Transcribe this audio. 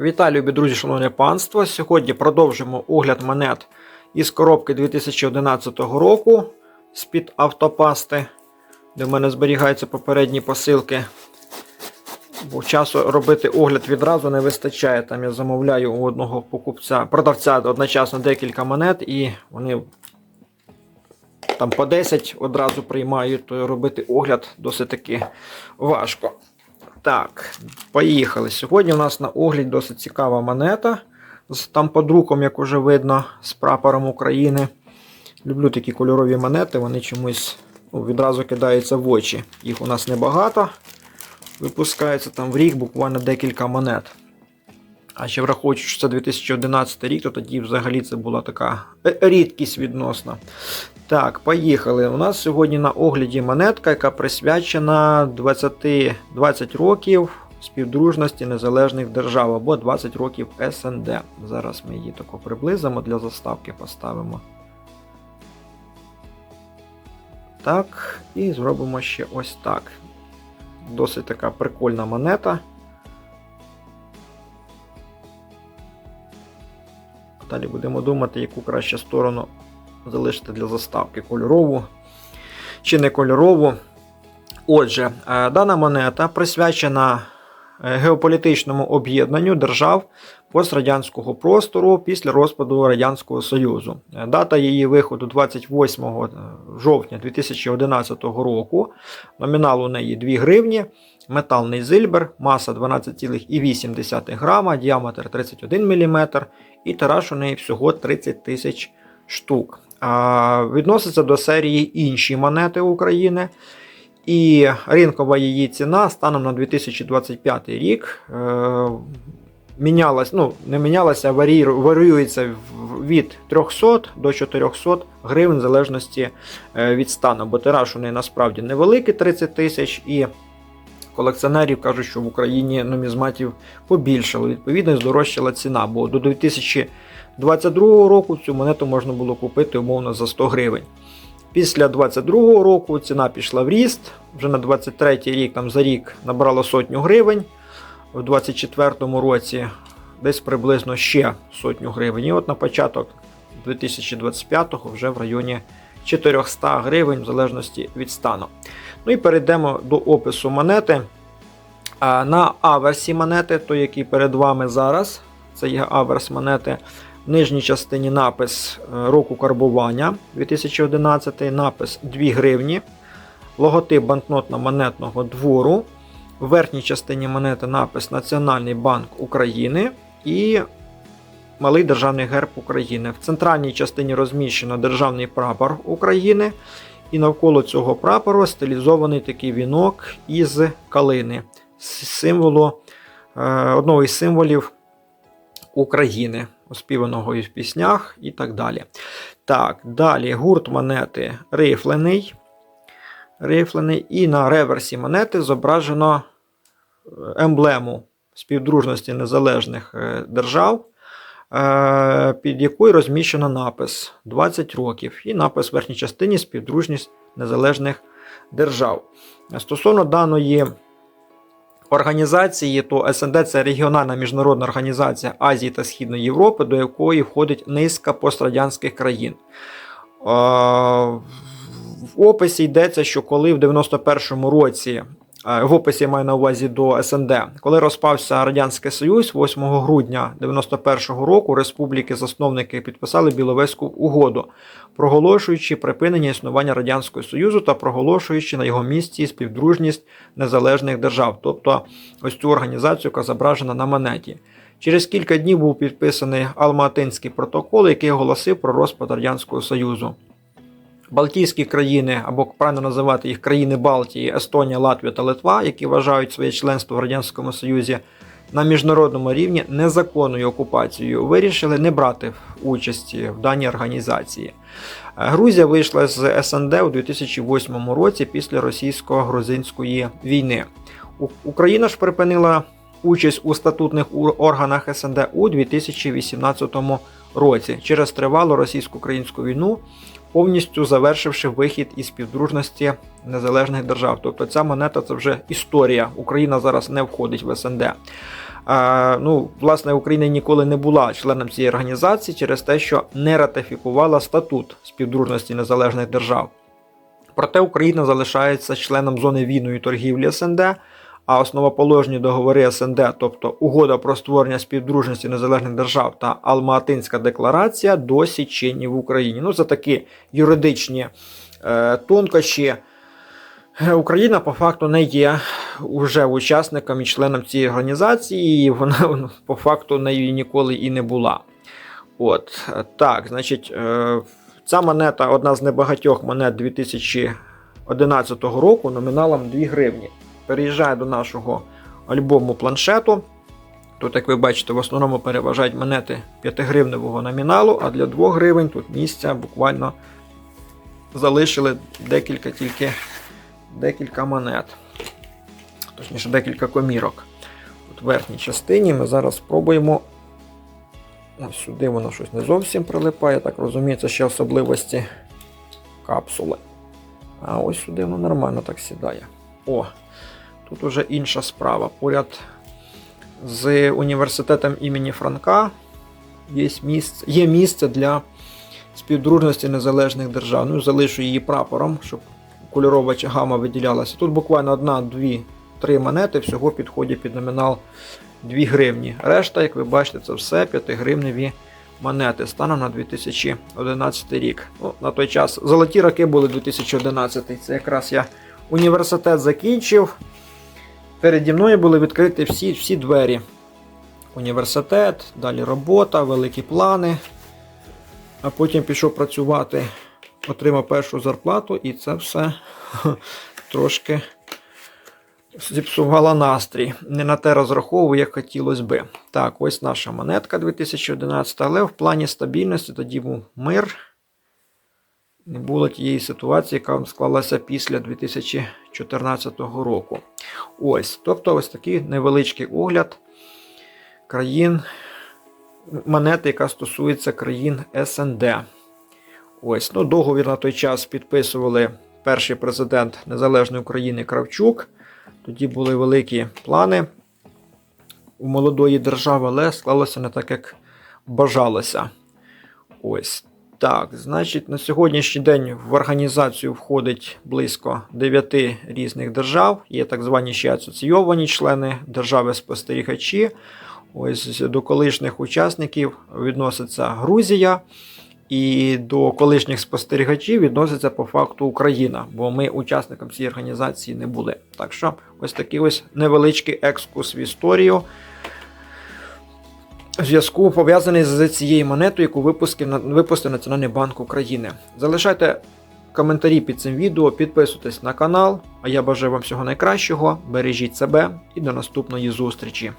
Вітаю, любі друзі, шановне панство. Сьогодні продовжимо огляд монет із коробки 2011 року з-під автопасти, де в мене зберігаються попередні посилки. Бо часу робити огляд відразу не вистачає. Там я замовляю у одного покупця, продавця одночасно декілька монет, і вони там по 10 одразу приймають, то робити огляд досить таки важко. Так, поїхали. Сьогодні у нас на огляд досить цікава монета. З там подруком, як уже видно, з прапором України. Люблю такі кольорові монети, вони чомусь відразу кидаються в очі. Їх у нас небагато. Випускається там в рік буквально декілька монет. А ще враховуючи, що це 2011 рік, то тоді взагалі це була така е, рідкість відносна. Так, поїхали. У нас сьогодні на огляді монетка, яка присвячена 20 20 років співдружності незалежних держав або 20 років СНД. Зараз ми її тако приблизимо для заставки поставимо. Так, і зробимо ще ось так. Досить така прикольна монета. Далі будемо думати, яку краще сторону залишити для заставки кольорову чи не кольорову. Отже, е, дана монета присвячена е, геополітичному об'єднанню держав пострадянського простору після розпаду Радянського Союзу. Е, Дата її виходу 28 жовтня 2011 року. Номінал у неї 2 гривні, металний зильбер, маса 12,8 грама, діаметр 31 мм і тираж у неї всього 30 тисяч штук. А, Відноситься до серії інші монети України. І ринкова її ціна станом на 2025 рік е, мінялась, ну, не мінялася, варі, варіюється від 300 до 400 гривень в залежності е, від стану. Бо тираж у неї насправді невеликий 30 тисяч. Колекціонерів кажуть, що в Україні нумізматів побільшало. Відповідно, здорожчала ціна, бо до 2022 року цю монету можна було купити умовно за 100 гривень. Після 2022 року ціна пішла в ріст. Вже на 2023 рік там за рік набрала сотню гривень. У 2024 році десь приблизно ще сотню гривень. І от на початок 2025 вже в районі 400 гривень, в залежності від стану. Ну і перейдемо до опису монети. На аверсі монети, той, який перед вами зараз, це є аверс монети. В нижній частині напис е, року карбування 2011, напис 2 гривні, логотип банкнотно-монетного двору. В верхній частині монети напис Національний банк України і Малий Державний герб України. В центральній частині розміщено Державний прапор України. І навколо цього прапору стилізований такий вінок із калини, символу, е, одного із символів України, оспіваного і в піснях і так далі. Так, Далі гурт монети рифлений. рифлений. І на реверсі монети зображено е, емблему співдружності незалежних е, держав. Е, під якою розміщено напис 20 років, і напис в верхній частині співдружність незалежних держав. Стосовно даної організації, то СНД це регіональна міжнародна організація Азії та Східної Європи, до якої входить низка пострадянських країн. Е, в описі йдеться, що коли в 91-му році в описі я маю на увазі до СНД. Коли розпався Радянський Союз, 8 грудня 91-го року республіки-засновники підписали Біловезьку угоду, проголошуючи припинення існування Радянського Союзу та проголошуючи на його місці співдружність незалежних держав, тобто ось цю організацію, яка зображена на монеті. Через кілька днів був підписаний Алматинський протокол, який оголосив про розпад Радянського Союзу. Балтійські країни, або правильно називати їх країни Балтії, Естонія, Латвія та Литва, які вважають своє членство в Радянському Союзі на міжнародному рівні незаконною окупацією, вирішили не брати участі в даній організації. Грузія вийшла з СНД у 2008 році після російсько-грузинської війни. Україна ж припинила участь у статутних органах СНД у 2018 році через тривалу російсько-українську війну повністю завершивши вихід із співдружності незалежних держав. Тобто ця монета це вже історія. Україна зараз не входить в СНД. ну, власне, Україна ніколи не була членом цієї організації через те, що не ратифікувала статут співдружності незалежних держав. Проте Україна залишається членом зони вільної торгівлі СНД, а основоположні договори СНД, тобто Угода про створення співдружності незалежних держав та Алма-Атинська декларація, досі чинні в Україні. Ну, це такі юридичні е, тонкощі. Е, Україна по факту не є уже учасником і членом цієї організації, і вона по факту нею ніколи і не була. От так, значить, е, ця монета одна з небагатьох монет 2011 року номіналом 2 гривні. Переїжджає до нашого альбому планшету. Тут, як ви бачите, в основному переважають монети 5-гривневого номіналу, а для 2 гривень тут місця буквально залишили декілька тільки декілька монет. Точніше, декілька комірок. От в верхній частині ми зараз спробуємо. Ось сюди воно щось не зовсім прилипає, так розумію, це ще особливості капсули. А ось сюди воно нормально так сідає. О, тут уже інша справа. Поряд з університетом імені Франка є місце, є місце для співдружності незалежних держав. Ну, залишу її прапором, щоб кольорова гама виділялася. Тут буквально одна, дві, три монети всього підходять під номінал 2 гривні. Решта, як ви бачите, це все 5-гривневі монети станом на 2011 рік. Ну, на той час золоті роки були 2011. Це якраз я університет закінчив. Переді мною були відкриті всі, всі двері. Університет, далі робота, великі плани. А потім пішов працювати, отримав першу зарплату, і це все трошки зіпсувало настрій. Не на те розраховую, як хотілося би. Так, ось наша монетка 2011, але в плані стабільності тоді був мир. Не було тієї ситуації, яка склалася після 2014 року. Ось, тобто, ось такий невеличкий огляд країн монети, яка стосується країн СНД. Ось, ну, договір на той час підписували перший президент Незалежної України Кравчук. Тоді були великі плани у молодої держави, але склалося не так, як бажалося. Ось. Так, значить, на сьогоднішній день в організацію входить близько 9 різних держав. Є так звані ще асоційовані члени держави-спостерігачі. Ось до колишніх учасників відноситься Грузія, і до колишніх спостерігачів відноситься по факту Україна, бо ми учасником цієї організації не були. Так що, ось такий ось невеличкий екскурс в історію. Зв'язку пов'язаний з цією монетою, яку випустив, Національний банк України. Залишайте коментарі під цим відео, підписуйтесь на канал. А я бажаю вам всього найкращого. Бережіть себе і до наступної зустрічі.